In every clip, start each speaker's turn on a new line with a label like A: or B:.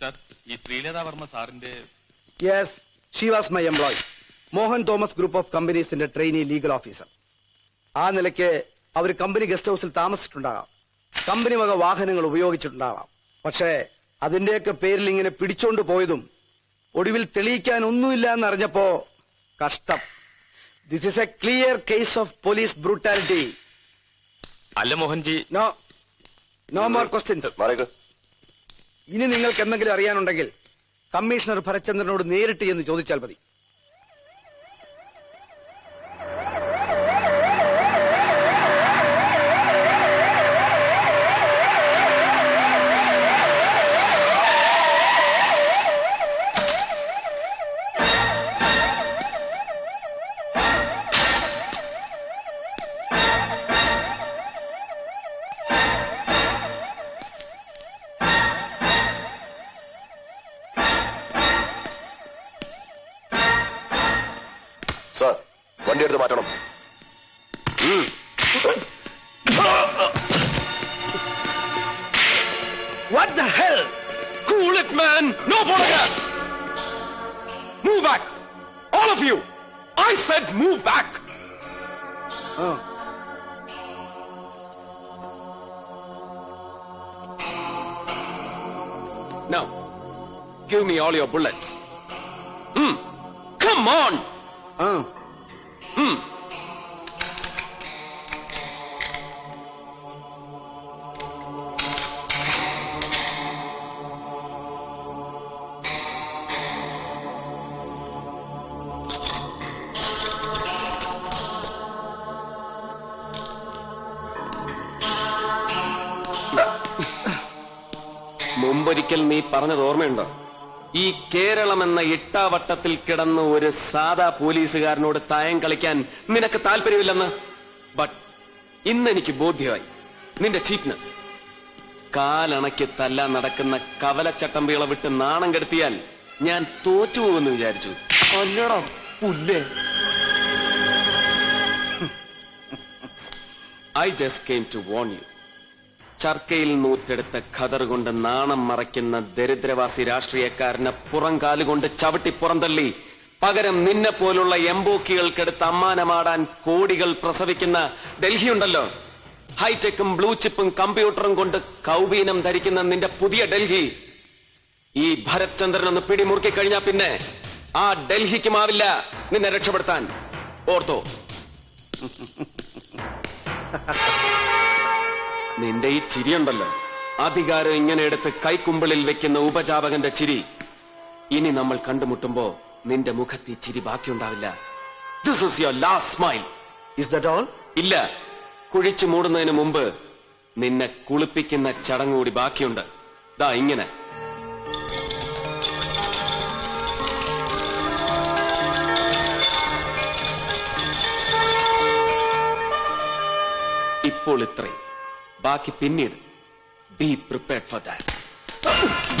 A: Sir ഈ ശ്രീലത വർമ്മ സാറിന്റെ
B: yes she was my employee Mohan Thomas group of കമ്പനീസിന്റെ trainee legal officer ആ നിലയ്ക്ക് അവർ company guest ഹൗസിൽ താമസിച്ചിട്ടുണ്ടാകാം. കമ്പനി വക വാഹനങ്ങൾ ഉപയോഗിച്ചിട്ടുണ്ടാകാം. പക്ഷേ അതിന്റെയൊക്കെ പേരിൽ ഇങ്ങനെ പിടിച്ചോണ്ട് പോയതും ഒടുവിൽ തെളിയിക്കാൻ ഒന്നുമില്ല എന്നറിഞ്ഞപ്പോ കഷ്ടം. This is a clear case of police brutality
A: അല്ല Mohanji.
B: No no more questions ഇനി നിങ്ങൾക്ക് എന്തെങ്കിലും അറിയാനുണ്ടെങ്കിൽ കമ്മീഷണർ ഭരചന്ദ്രനോട് നേരിട്ട് എന്ന് ചോദിച്ചാൽ മതി.
C: സാർ വണ്ടി എടുത്ത് മാറ്റണം
B: What the hell?
D: Cool it, man! No photographs! Move back! All of you! I said move back!
B: Oh.
D: Now, give me all your bullets. Hmm. Come on! മുമ്പൊരിക്കൽ നീ പറഞ്ഞത് ഓർമ്മയുണ്ടോ? ഈ കേരളം എന്ന ഇട്ടാവട്ടത്തിൽ കിടന്ന് ഒരു സാധാ പോലീസുകാരനോട് തായം കളിക്കാൻ നിനക്ക് താല്പര്യമില്ലെന്ന്? ബട്ട് ഇന്ന് എനിക്ക് ബോധ്യമായി. നിന്റെ ചീപ്നെസ് കാലണയ്ക്ക് തല്ല നടക്കുന്ന കവലച്ചട്ടമ്പികളെ വിട്ട് നാണം കെടുത്തിയാൽ ഞാൻ തോറ്റുപോകുമെന്ന് വിചാരിച്ചു. അല്ലടാ പുല്ലേ? I just came to warn you ചർക്കയിൽ നൂറ്റെടുത്ത ഖദർ കൊണ്ട് നാണം മറയ്ക്കുന്ന ദരിദ്രവാസി രാഷ്ട്രീയക്കാരനെ പുറംകാലുകൊണ്ട് ചവിട്ടി പുറന്തള്ളി. പകരം നിന്നെ പോലുള്ള എംബോക്കികൾക്കെടുത്ത് അമ്മാനമാടാൻ കോടികൾ പ്രസവിക്കുന്ന ഡൽഹി ഉണ്ടല്ലോ ഹൈടെക്കും ബ്ലൂ ചിപ്പും കമ്പ്യൂട്ടറും കൊണ്ട് കൗബീനം ധരിക്കുന്ന നിന്റെ പുതിയ ഡൽഹി. ഈ ഭരത് ചന്ദ്രൻ ഒന്ന് പിടിമുറുക്കി കഴിഞ്ഞാ പിന്നെ ആ ഡൽഹിക്കുമാവില്ല നിന്നെ രക്ഷപ്പെടുത്താൻ. ഓർത്തോ. നിന്റെ ഈ ചിരിയുണ്ടല്ലോ അധികാരം ഇങ്ങനെ എടുത്ത് കൈക്കുമ്പിളിൽ വെക്കുന്ന ഉപജാപകന്റെ ചിരി. ഇനി നമ്മൾ കണ്ടുമുട്ടുമ്പോ നിന്റെ മുഖത്ത് ഈ ചിരി ബാക്കിയുണ്ടാവില്ല. This is your last smile
B: is that all
D: ഇല്ല. കുഴിച്ചു മൂടുന്നതിന് മുമ്പ് നിന്നെ കുളിപ്പിക്കുന്ന ചടങ്ങ് കൂടി ബാക്കിയുണ്ട്. ദാ ഇങ്ങനെ. ഇപ്പോൾ ഇത്രയും. ബാക്കി പിന്നീട് be prepared for
E: that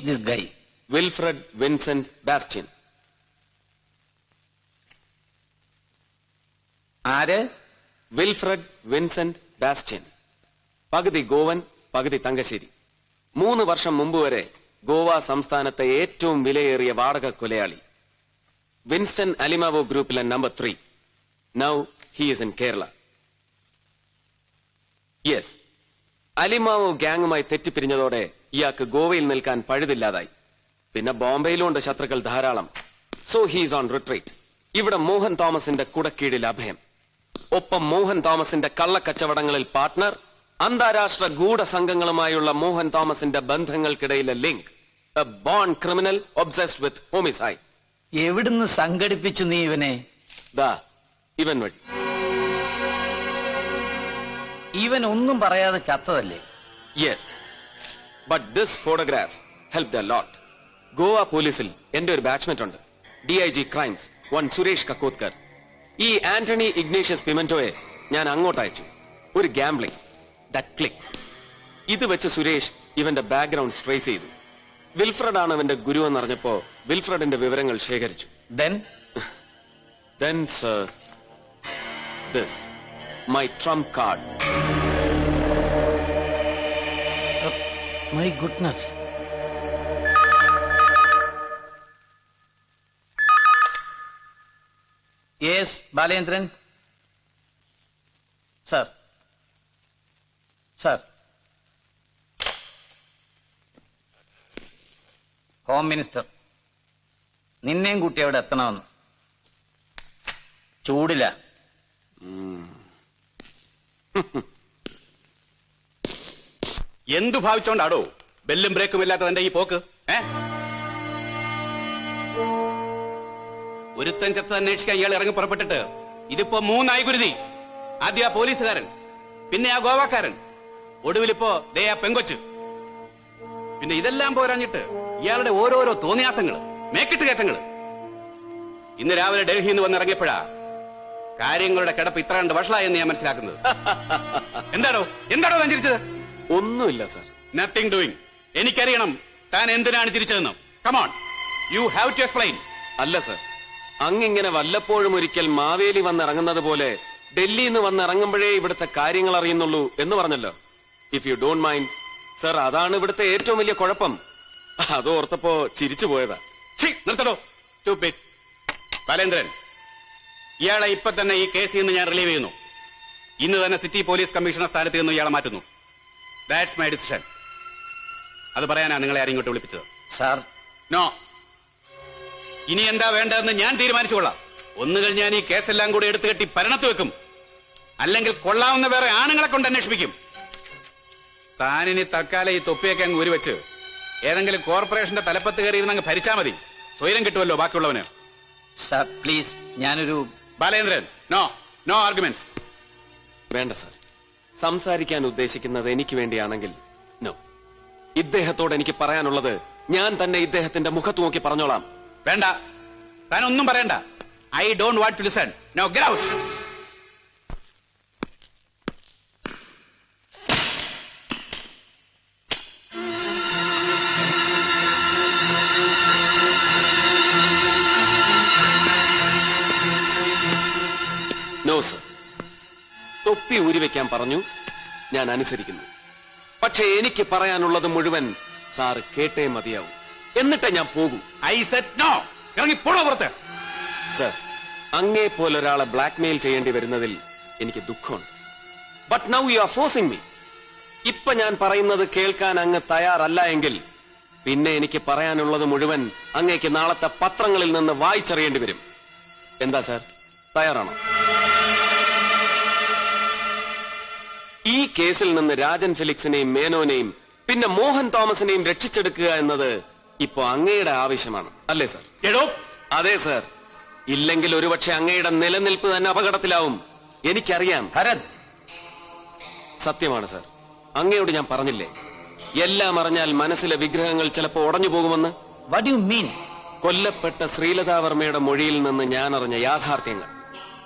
E: Is this guy?
D: Wilfred Vincent Bastin.
E: ആര്?
D: Wilfred Vincent Bastin. പകുതി ഗോവൻ പകുതി തങ്കശ്ശേരി. മൂന്ന് വർഷം മുമ്പ് വരെ ഗോവ സംസ്ഥാനത്തെ ഏറ്റവും വിലയേറിയ വാടക കൊലയാളി. വിൻസ്റ്റൺ അലിമാവോ ഗ്രൂപ്പിലെ number three. Now he's in Kerala yes Alimao ഗ്യാങ്ങുമായി തെറ്റിപ്പിരിഞ്ഞതോടെ ഇയാൾക്ക് ഗോവയിൽ നിൽക്കാൻ പഴുതില്ലാതായി. പിന്നെ ബോംബെയിലുമുണ്ട് ശത്രുക്കൾ ധാരാളം. സോ ഹീസ് ഓൺ റിട്രീറ്റ് ഇവിടെ മോഹൻ തോമസിന്റെ കുടക്കീഴിൽ അഭയം. ഒപ്പം മോഹൻ തോമസിന്റെ കള്ളക്കച്ചവടങ്ങളിൽ പാർട്ട്ണർ അന്താരാഷ്ട്ര ഗൂഢസംഘങ്ങളുമായുള്ള മോഹൻ തോമസിന്റെ ബന്ധങ്ങൾക്കിടയിലെ link a born criminal obsessed with homicide.
E: എവിടുന്ന് സംഘടിപ്പിച്ചു നീ ഇവനെ?
D: ദാ ഇവൻ വഴി.
E: ഇവൻ ഒന്നും പറയാതെ ചത്തതല്ലേ?
D: Yes but this photograph help the lot Goa പോലീസിൽ എന്റെ ഒരു ബാച്ച്മെന്റ് ഉണ്ട്. D I G crimes one Suresh Kakodkar. ഈ ആന്റണി ഇഗ്നേഷ്യസ് പിമെന്റോയെ ഞാൻ അങ്ങോട്ട് അയച്ചു. ഒരു ഗാംബ്ലിംഗ് ദറ്റ് ക്ലിക്ക് ഇത് വെച്ച് സുരേഷ് ഇവന്റെ ബാക്ക്ഗ്രൗണ്ട് ട്രേസ് ചെയ്തു. വിൽഫ്രഡ് ആണ് അവന്റെ ഗുരു എന്നറിഞ്ഞപ്പോ വിൽഫ്രഡിന്റെ വിവരങ്ങൾ ശേഖരിച്ചു.
E: Then
D: Then, sir, this, my trump card.
E: My goodness yes Balendran sir sir home minister നിന്നെയും കൂട്ടി അവിടെ എത്തണമെന്ന്. ചൂടില്ല.
F: എന്തു ഭാവിച്ചോണ്ടാടോ? ബെല്ലും ബ്രേക്കും ഇല്ലാത്ത തന്റെ ഈ പോക്ക് ഏ? ഒരുത്തൻ ചത്ത് അന്വേഷിക്കാൻ ഇയാൾ ഇറങ്ങി പുറപ്പെട്ടിട്ട് ഇതിപ്പോ മൂന്നായി കുരുതി ആദ്യ ആ പോലീസുകാരൻ പിന്നെ ആ ഗോവാക്കാരൻ. ഒടുവിലിപ്പോ ദേ ആ പെങ്കൊച്ച്. പിന്നെ ഇതെല്ലാം പോരാഞ്ഞിട്ട് ഇയാളുടെ ഓരോരോ തോന്നിയാസങ്ങൾ മേക്കിട്ട് കയറ്റങ്ങൾ. ഇന്ന് രാവിലെ ഡൽഹിയിൽ നിന്ന് വന്നിറങ്ങിയപ്പോഴാ കാര്യങ്ങളുടെ കിടപ്പ് ഇത്ര കണ്ട് വഷളായെന്ന് ഞാൻ മനസ്സിലാക്കുന്നത്. എന്താണോ എന്താണോ ഞാൻ ചിരിച്ചത്
D: ഒന്നുമില്ല സർ
F: നത്തിങ് ഡൂയിങ് എനിക്കറിയണം താൻ എന്തിനാണ് തിരിച്ചതെന്ന്. Come on you have to explain
D: അല്ല സർ അങ്ങിങ്ങനെ വല്ലപ്പോഴും ഒരിക്കൽ മാവേലി വന്നിറങ്ങുന്നത് പോലെ ഡൽഹിയിൽ നിന്ന് വന്നിറങ്ങുമ്പോഴേ ഇവിടുത്തെ കാര്യങ്ങൾ അറിയുന്നുള്ളൂ എന്ന് പറഞ്ഞല്ലോ. If you don't mind sir അതാണ് ഇവിടുത്തെ ഏറ്റവും വലിയ കുഴപ്പം. അത് ഓർത്തപ്പോ ചിരിച്ചു പോയതാ.
F: നിർത്തടോ. ബാലേന്ദ്രൻ ഇയാളെ ഇപ്പൊ തന്നെ ഈ കേസിൽ നിന്ന് ഞാൻ റിലീവ് ചെയ്യുന്നു. ഇന്ന് തന്നെ സിറ്റി പോലീസ് കമ്മീഷണർ സ്ഥാനത്ത് നിന്ന് ഇയാളെ മാറ്റുന്നു. ദാറ്റ്സ് മൈ ഡിസിഷൻ അത് പറയാനാ നിങ്ങളെ ആരും ഇങ്ങോട്ട് വിളിപ്പിച്ചത്.
E: സാർ
F: നോ ഇനി എന്താ വേണ്ടതെന്ന് ഞാൻ തീരുമാനിച്ചുകൊള്ളാം ഒന്ന് കഴിഞ്ഞ് ഞാൻ ഈ കേസെല്ലാം കൂടി എടുത്തു കെട്ടി ഭരണത്ത് വെക്കും. അല്ലെങ്കിൽ കൊള്ളാവുന്ന വേറെ ആണുങ്ങളെ കൊണ്ട് അന്വേഷിപ്പിക്കും. താനിനി തൽക്കാലം ഈ തൊപ്പിയൊക്കെ അങ്ങ് ഉരുവെച്ച് ഏതെങ്കിലും കോർപ്പറേഷന്റെ തലപ്പത്ത് കയറി ഇരുന്ന് അങ്ങ് ഭരിച്ചാ മതി. സ്വൈരം കിട്ടുമല്ലോ ബാക്കിയുള്ളവന്.
E: സാർ പ്ലീസ് ഞാനൊരു
F: ബാലേന്ദ്രൻ നോ നോ ആർഗ്യുമെന്റ്സ്
D: വേണ്ട സർ സംസാരിക്കാൻ ഉദ്ദേശിക്കുന്നത് എനിക്ക് വേണ്ടിയാണെങ്കിൽ നോ ഇദ്ദേഹത്തോട് എനിക്ക് പറയാനുള്ളത് ഞാൻ തന്നെ ഇദ്ദേഹത്തിന്റെ മുഖത്ത് നോക്കി പറഞ്ഞോളാം.
F: വേണ്ട. താൻ ഒന്നും പറയണ്ട. I don't want to listen
D: no get out ഊരിവെക്കാൻ പറഞ്ഞു. ഞാൻ അനുസരിക്കുന്നു. പക്ഷെ എനിക്ക് പറയാനുള്ളത് മുഴുവൻ സാറ് കേട്ടേ മതിയാവും. എന്നിട്ടേ ഞാൻ പോകും.
F: I said no. ഇറങ്ങി പോണോ പുറത്ത്?
D: സർ അങ്ങേ പോലൊരാളെ ബ്ലാക്ക്മെയിൽ ചെയ്യേണ്ടി വരുന്നതിൽ എനിക്ക് ദുഃഖമുണ്ട്. But now you are forcing me ഇപ്പൊ ഞാൻ പറയുന്നത് കേൾക്കാൻ അങ്ങ് തയ്യാറല്ല എങ്കിൽ പിന്നെ എനിക്ക് പറയാനുള്ളത് മുഴുവൻ അങ്ങേക്ക് നാളത്തെ പത്രങ്ങളിൽ നിന്ന് വായിച്ചറിയേണ്ടി വരും. എന്താ സർ? തയ്യാറാണോ? ഈ കേസിൽ നിന്ന് രാജൻ ഫിലിക്സിനെയും മേനോനെയും പിന്നെ മോഹൻ തോമസിനെയും രക്ഷിച്ചെടുക്കുക എന്നത് ഇപ്പോ അങ്ങയുടെ ആവശ്യമാണ്. അല്ലേ സർ?
F: എടോ.
D: അതെ സർ. ഇല്ലെങ്കിൽ ഒരുപക്ഷെ അങ്ങയുടെ നിലനിൽപ്പ് തന്നെ അപകടത്തിലാവും. എനിക്കറിയാം.
E: ഭരത്
D: സത്യമാണ് സർ. അങ്ങയോട് ഞാൻ പറഞ്ഞില്ലേ? എല്ലാം അറിഞ്ഞാൽ മനസ്സിലെ വിഗ്രഹങ്ങൾ ചിലപ്പോ ഉടഞ്ഞു പോകുമെന്ന്.
E: വട്ട് യു മീൻ
D: കൊല്ലപ്പെട്ട ശ്രീലതാവർമ്മയുടെ മൊഴിയിൽ നിന്ന് ഞാൻ അറിഞ്ഞ യാഥാർത്ഥ്യങ്ങൾ.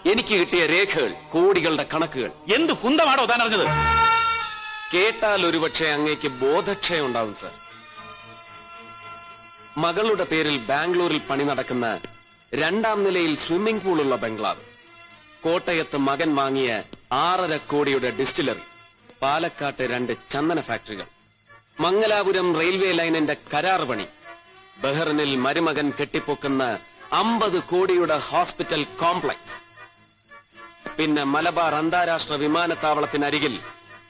D: എനിക്ക് കിട്ടിയ രേഖകൾ കോടികളുടെ കണക്കുകൾ.
F: എന്ത് കുന്തമാണോ താൻ അറിഞ്ഞത്?
D: കേട്ടാൽ ഒരുപക്ഷെ അങ്ങേക്ക് ബോധക്ഷയം ഉണ്ടാവും സർ. മകളുടെ പേരിൽ ബാംഗ്ലൂരിൽ പണി നടക്കുന്ന രണ്ടാം നിലയിൽ സ്വിമ്മിംഗ് പൂളുള്ള ബംഗ്ലാവ്. കോട്ടയത്ത് മകൻ വാങ്ങിയ ആറര കോടിയുടെ ഡിസ്റ്റിലറി. പാലക്കാട്ട് രണ്ട് ചന്ദന ഫാക്ടറികൾ. മംഗലാപുരം റെയിൽവേ ലൈനിന്റെ കരാർ പണി. ബഹ്റിനിൽ മരുമകൻ കെട്ടിപ്പൊക്കുന്ന അമ്പത് കോടിയുടെ ഹോസ്പിറ്റൽ കോംപ്ലക്സ്. പിന്നെ മലബാർ അന്താരാഷ്ട്ര വിമാനത്താവളത്തിനരികിൽ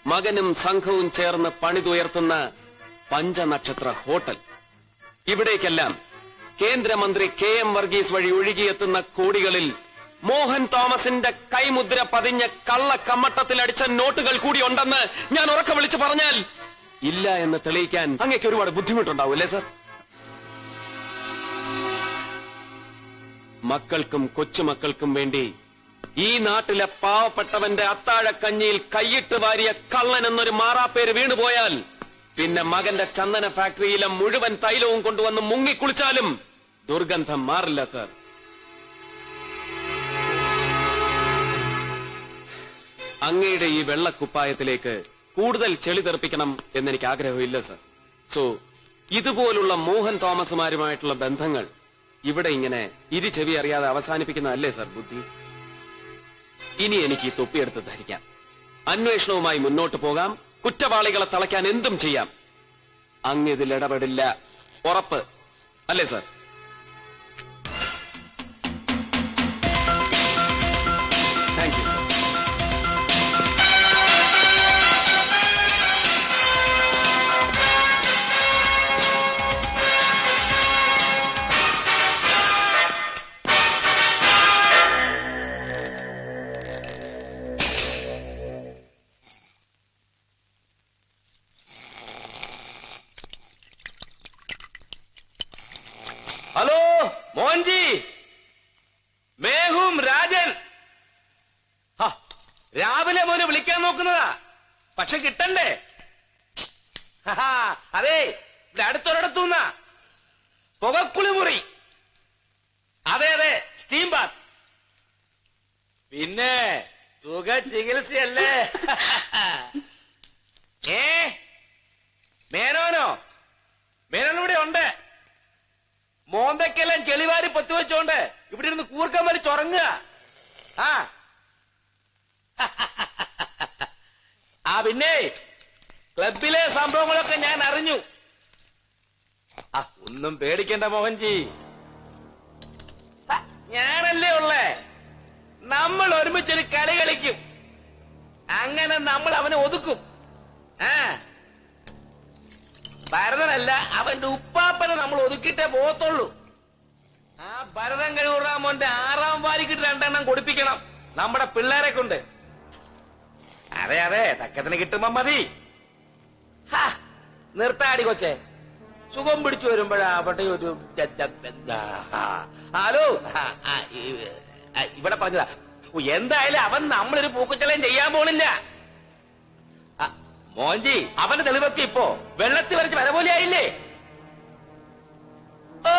D: മകനും സംഘവും ചേർന്ന് പണിതുയർത്തുന്ന പഞ്ചനക്ഷത്ര ഹോട്ടൽ. ഇവിടേക്കെല്ലാം കേന്ദ്രമന്ത്രി കെ എം വർഗീസ് വഴി ഒഴുകിയെത്തുന്ന കോടികളിൽ മോഹൻ തോമസിന്റെ കൈമുദ്ര പതിഞ്ഞ കള്ള കമ്മട്ടത്തിൽ അടിച്ച നോട്ടുകൾ കൂടി ഉണ്ടെന്ന് ഞാൻ ഉറക്ക വിളിച്ചു പറഞ്ഞാൽ ഇല്ല എന്ന് തെളിയിക്കാൻ അങ്ങേക്ക് ഒരുപാട് ബുദ്ധിമുട്ടുണ്ടാവും അല്ലേ സർ? മക്കൾക്കും കൊച്ചുമക്കൾക്കും വേണ്ടി ഈ നാട്ടിലെ പാവപ്പെട്ടവന്റെ അത്താഴക്കഞ്ഞിയിൽ കൈയിട്ട് വാരിയ കള്ളൻ എന്നൊരു മാറാപ്പേര് വീണുപോയാൽ പിന്നെ മകന്റെ ചന്ദന ഫാക്ടറിയിലെ മുഴുവൻ തൈലവും കൊണ്ടുവന്ന് മുങ്ങിക്കുളിച്ചാലും ദുർഗന്ധം മാറില്ല സർ. അങ്ങയുടെ ഈ വെള്ളക്കുപ്പായത്തിലേക്ക് കൂടുതൽ ചെളി തെറിപ്പിക്കണം എന്നെനിക്ക് ആഗ്രഹമില്ല സർ. സോ ഇതുപോലുള്ള മോഹൻ തോമസുമാരുമായിട്ടുള്ള ബന്ധങ്ങൾ ഇവിടെ ഇങ്ങനെ ഇരു ചെവി അറിയാതെ അവസാനിപ്പിക്കുന്നതല്ലേ സർ ബുദ്ധി? ഇനി എനിക്ക് ഈ തൊപ്പിയെടുത്ത് ധരിക്കാം. അന്വേഷണവുമായി മുന്നോട്ട് പോകാം. കുറ്റവാളികളെ തളയ്ക്കാൻ എന്തും ചെയ്യാം. അങ്ങിതിൽ ഇടപെടില്ല. ഉറപ്പ്. അല്ലേ സർ?
G: പക്ഷെ കിട്ടണ്ടേ? അതെ ഇവിടെ അടുത്തൊരിടത്തുന്ന പുകക്കുളി മുറി. അതെ അതെ സ്റ്റീം ബാത്ത് പിന്നെ സുഖ ചികിത്സയല്ലേ ഏ മേനോനോ മേനോൻ ഇവിടെ ഉണ്ട്. മോന്തക്കെല്ലാം ചെളിവാരി പൊത്തുവെച്ചോണ്ട് ഇവിടെ ഇരുന്ന് കൂർക്കം വലിച്ചുറങ്ങുക ആ. ആ പിന്നെ ക്ലബിലെ സംഭവങ്ങളൊക്കെ ഞാൻ അറിഞ്ഞു. ആ ഒന്നും പേടിക്കണ്ട മോഹൻജി. ഞാനല്ലേ ഉള്ളേ? നമ്മൾ ഒരുമിച്ചൊരു കളി കളിക്കും. അങ്ങനെ നമ്മൾ അവനെ ഒതുക്കും. ആ. ഭരതനല്ല അവന്റെ ഉപ്പാപ്പനെ നമ്മൾ ഒതുക്കിട്ടേ പോകത്തുള്ളൂ. ആ ഭരതൻ കഴിവുറാമോന്റെ ആറാം വാരിക്കിട്ട് രണ്ടെണ്ണം കൊടുപ്പിക്കണം നമ്മുടെ പിള്ളേരെ കൊണ്ട് അതെ അതെ തക്കത്തിന് കിട്ടുമ്പോ മതി. നിർത്താടി കൊച്ചെ. സുഖം പിടിച്ചു വരുമ്പോഴാ അവിടെ ഒരു ഹലോ ഇവിടെ പറഞ്ഞതാ. എന്തായാലും അവൻ നമ്മളൊരു പൂക്കുച്ചളയും ചെയ്യാൻ പോണില്ല. മോഞ്ചി അവന്റെ തെളിവൊക്കെ ഇപ്പോ വെള്ളത്തിൽ വരച്ച് വര പോലെ ആയില്ലേ? ഓ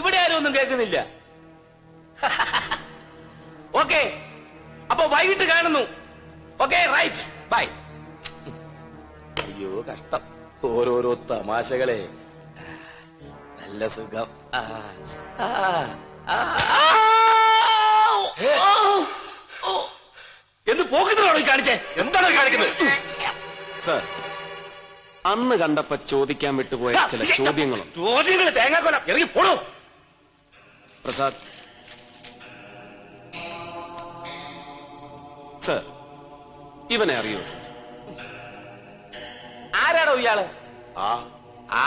G: ഇവിടെ ആരും ഒന്നും കേൾക്കുന്നില്ല. ഓക്കെ അപ്പൊ വൈകിട്ട് കാണുന്നു. ഓക്കെ റൈറ്റ് ബൈ അയ്യോ കഷ്ടം. ഓരോരോ തമാശകളെ. നല്ല സുഖം. എന്ത് പോക്കത്തിലാണോ ഈ കാണിച്ചേ?
C: എന്താണ് കാണിക്കുന്നത്?
D: സർ അന്ന് കണ്ടപ്പോ ചോദിക്കാൻ വിട്ടുപോയ ചില ചോദ്യങ്ങളും.
G: ചോദ്യങ്ങൾ തേങ്ങാക്കൊലം. ഇറങ്ങി പോണോ.
D: പ്രസാദ്. സർ ഇവനെ അറിയോ
G: ആരാണോ ഇയാൾ?
C: ആ.
G: ആ.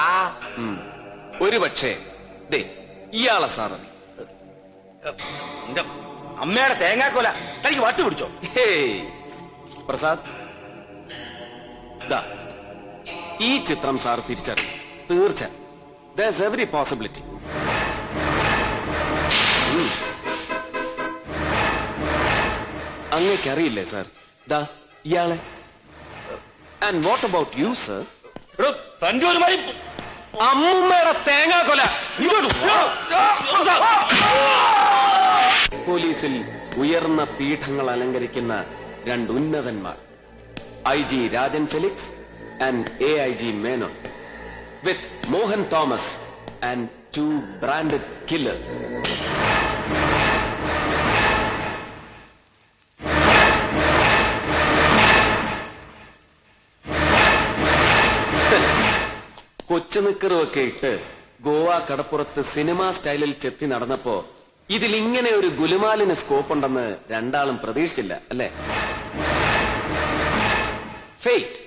D: ഒരു പക്ഷേ ദേ ഇയാളെ
G: നിന്റെ അമ്മയുടെ തേങ്ങാക്കോല. തനിക്ക് വട്ട് പിടിച്ചോ?
D: ഹേയ് പ്രസാദ്. ദാ ഈ ചിത്രം സാർ തിരിച്ചറിയും തീർച്ച ദസ് എവറി പോസിബിലിറ്റി അങ്ങേക്കറിയില്ലേ സാർ? ദാ ഇയാളെ. And what about you
G: sir തന്റെ ഒരു കൊല
D: അമ്മുമ്മയുടെ
G: ഇങ്ങോട്ട് വാ.
D: പോലീസിൽ ഉയർന്ന പീഠങ്ങൾ അലങ്കരിക്കുന്ന രണ്ട് ഉന്നതന്മാർ. I G Rajan Felix and A I G Menon. With Mohan Thomas and two branded killers കൊച്ചുനിക്കറുമൊക്കെ ഇട്ട് ഗോവ കടപ്പുറത്ത് സിനിമാ സ്റ്റൈലിൽ ചെത്തി നടന്നപ്പോ ഇതിൽ ഇങ്ങനെ ഒരു ഗുലുമാലിന് സ്കോപ്പ് ഉണ്ടെന്ന് രണ്ടാളും പ്രതീക്ഷിച്ചില്ല അല്ലേ? ഫെയ്റ്റ്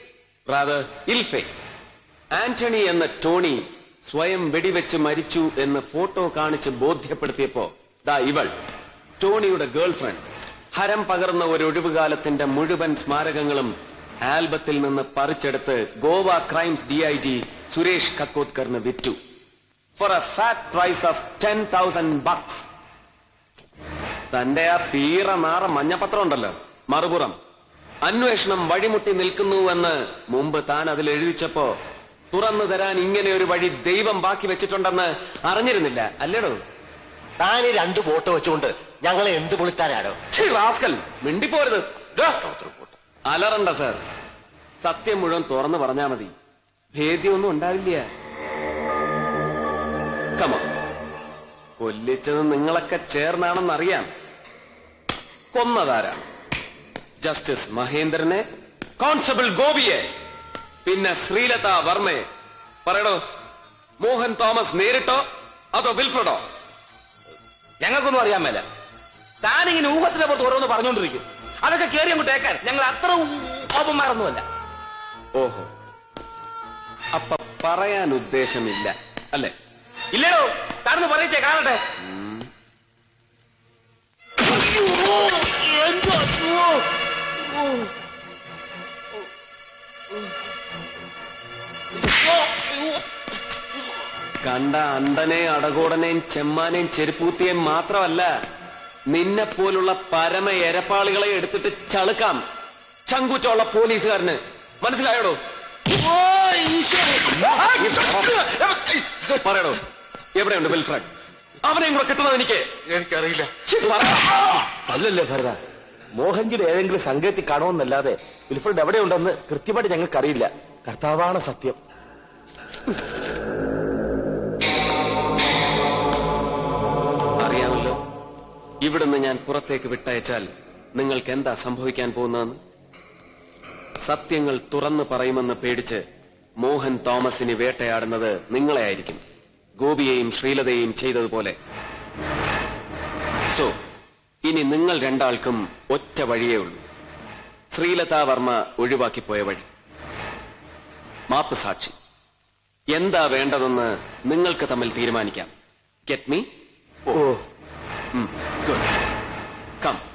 D: റാദർ ഇൽ ആന്റണി എന്ന ടോണി സ്വയം വെടിവെച്ച് മരിച്ചു എന്ന് ഫോട്ടോ കാണിച്ച് ബോധ്യപ്പെടുത്തിയപ്പോ ദാ ഇവൾ ടോണിയുടെ ഗേൾഫ്രണ്ട്. ഹരം പകർന്ന ഒരു ഒഴിവുകാലത്തിന്റെ മുഴുവൻ സ്മാരകങ്ങളും ആൽബത്തിൽ നിന്ന് പറിച്ചെടുത്ത് ഗോവ ക്രൈംസ് ഡി സുരേഷ് കക്കോത്കറിന് വിറ്റു. For a fat price of ten thousand bucks തന്റെ ആ പീറ നാറ മഞ്ഞപത്രം ഉണ്ടല്ലോ മറുപുറം. അന്വേഷണം വഴിമുട്ടി നിൽക്കുന്നുവെന്ന് മുമ്പ് താൻ അതിൽ എഴുതിച്ചപ്പോ തുറന്നു തരാൻ ഇങ്ങനെ ഒരു വഴി ദൈവം ബാക്കി വെച്ചിട്ടുണ്ടെന്ന് അറിഞ്ഞിരുന്നില്ല അല്ലേടോ?
C: താൻ ഈ രണ്ട് ഫോട്ടോ വെച്ചുകൊണ്ട് ഞങ്ങളെ എന്ത് പൊളിത്താനാടോ?
D: ഛീ, റാസ്കൽ മിണ്ടിപ്പോരുത്. അലറണ്ട സാർ. സത്യം മുഴുവൻ തുറന്നു പറഞ്ഞാ മതി. ഭേദ്യമൊന്നും ഉണ്ടാവില്ല. കമ കൊല്ലിച്ചത് നിങ്ങളൊക്കെ ചേർന്നാണെന്നറിയാം. കൊന്നതാരാണ്? ജസ്റ്റിസ് മഹേന്ദ്രനെ കോൺസ്റ്റബിൾ ഗോപിയെ പിന്നെ ശ്രീലത വർമ്മയെ. പറയടോ മോഹൻ തോമസ് നേരിട്ടോ അതോ വിൽഫ്രഡോ?
G: ഞങ്ങൾക്കൊന്നും അറിയാൻ മേല. താനിങ്ങനെ ഊഹത്തിന്റെ പുറത്ത് ഓരോന്ന് പറഞ്ഞുകൊണ്ടിരിക്കും അതൊക്കെ കേറി അങ്ങോട്ട് ഞങ്ങൾ അത്ര കോപന്മാരൊന്നുമല്ല
D: ഓഹോ. അപ്പൊ പറയാൻ ഉദ്ദേശമില്ല. അല്ലേ?
G: ഇല്ലടോ താനൊന്ന് പറയിച്ചേ കാണട്ടെ.
D: കണ്ട അണ്ടനെ അടകോടനെയും ചെമ്മാനെയും ചെരുപ്പൂത്തിയെയും മാത്രമല്ല നിന്നെ പോലുള്ള പരമ എരപ്പാളികളെ എടുത്തിട്ട് ചളുക്കാം. ചങ്കൂറ്റമുള്ള പോലീസുകാരന്. മനസ്സിലായോടോ? പറയടോ. എവിടെയുണ്ട് വിൽഫ്രഡ് അവനെയും കൂടെ കിട്ടുന്നത് എനിക്ക്.
C: എനിക്കറിയില്ല.
G: അല്ലല്ലേ ഭരത മോഹൻജിയുടെ ഏതെങ്കിലും സംഘത്തിൽ കാണുമെന്നല്ലാതെ വിൽഫ്രഡ് എവിടെയുണ്ടെന്ന് കൃത്യമായിട്ട് ഞങ്ങൾക്കറിയില്ല. കർത്താവാണ് സത്യം.
D: അറിയാമല്ലോ. ഇവിടുന്ന് ഞാൻ പുറത്തേക്ക് വിട്ടയച്ചാൽ നിങ്ങൾക്ക് എന്താ സംഭവിക്കാൻ പോകുന്നതെന്ന്? സത്യങ്ങൾ തുറന്നു പറയുമെന്ന് പേടിച്ച് മോഹൻ തോമസിനെ വേട്ടയാടുന്നത് നിങ്ങളെ ആയിരിക്കും ഗോപിയെയും ശ്രീലതയെയും ചെയ്തതുപോലെ. സോ ഇനി നിങ്ങൾ രണ്ടാൾക്കും ഒറ്റ വഴിയേ ഉള്ളൂ. ശ്രീലതാ വർമ്മ ഒഴിവാക്കിപ്പോയ വഴി. മാപ്പ് സാക്ഷി. എന്താ വേണ്ടതെന്ന് നിങ്ങൾക്ക് തമ്മിൽ തീരുമാനിക്കാം. Get
G: me
D: oh. Good. Come.